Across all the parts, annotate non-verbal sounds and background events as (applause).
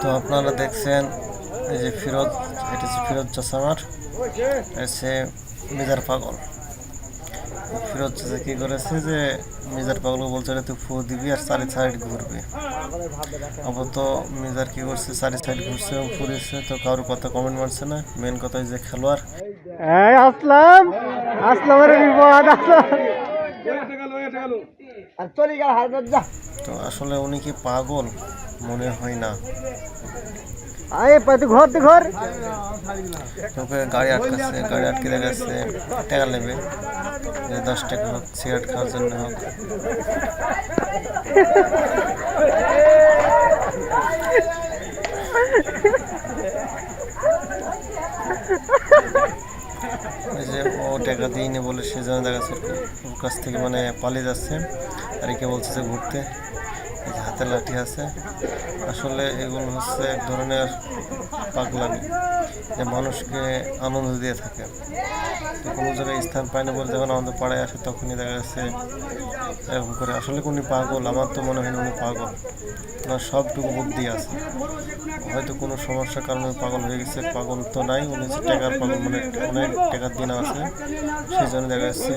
তো আপনারা দেখছেন এই যে ফিরোজ, এটা হচ্ছে ফিরোজ চাষামার সে মেজার পাগল। ফিরোজ চাষা কী করেছে যে, মেজার পাগল বলছে, এটা তুই ফু দিবি আর চারি সাইড ঘুরবি। আপাতত মেজার কী করছে চারি সাইড ঘুরছে এবং ফুরেছে তো কারোর কথা কমেন্ট মারছে না। মেন কথা যে খেলোয়াড়। আসলাম আসলামের বিপদ, আসলাম। তো আসলে উনি কি পাগল? মনে হয় না। আয় পাতে ঘর দে ঘর। তোকে গাড়ি আটকাচ্ছে গাড়ি আটকে দেখাচ্ছে টাকা নেবে। দশ টাকা হোক সিগারেট খাওয়ার জন্য হোক। এই (laughs) যে ও টাকা দিইনি বলে সেজন্য দেখা যাচ্ছে ওর কাছ থেকে মানে পালিয়ে যাচ্ছে। আর কে বলছে যে ঘুরতে। এই যে হাতে লাঠি আছে। আসলে এগুলো হচ্ছে এক ধরনের পাগলামি, যে মানুষকে আনন্দ দিয়ে থাকে। তো কোনো জায়গায় স্থান পায় না বলে যখন আমাদের পাড়ায় আসে, তখনই দেখা যাচ্ছে এরকম করে। আসলে উনি পাগল? আমার তো মনে হয় না উনি পাগল। ওনার সবটুকু বুদ্ধি আছে। হয়তো কোনো সমস্যার কারণে পাগল হয়ে গেছে। পাগল তো নাই, উনি হচ্ছে টাকার পাগল মানে অনেক টাকার দিন আছে। সেই জন্য দেখা যাচ্ছে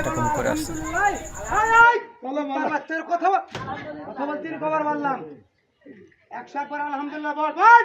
এরকম করে আসছে। কথা কথা বলতে মারলাম একশো একবার আলহামদুলিল্লাহ বল বল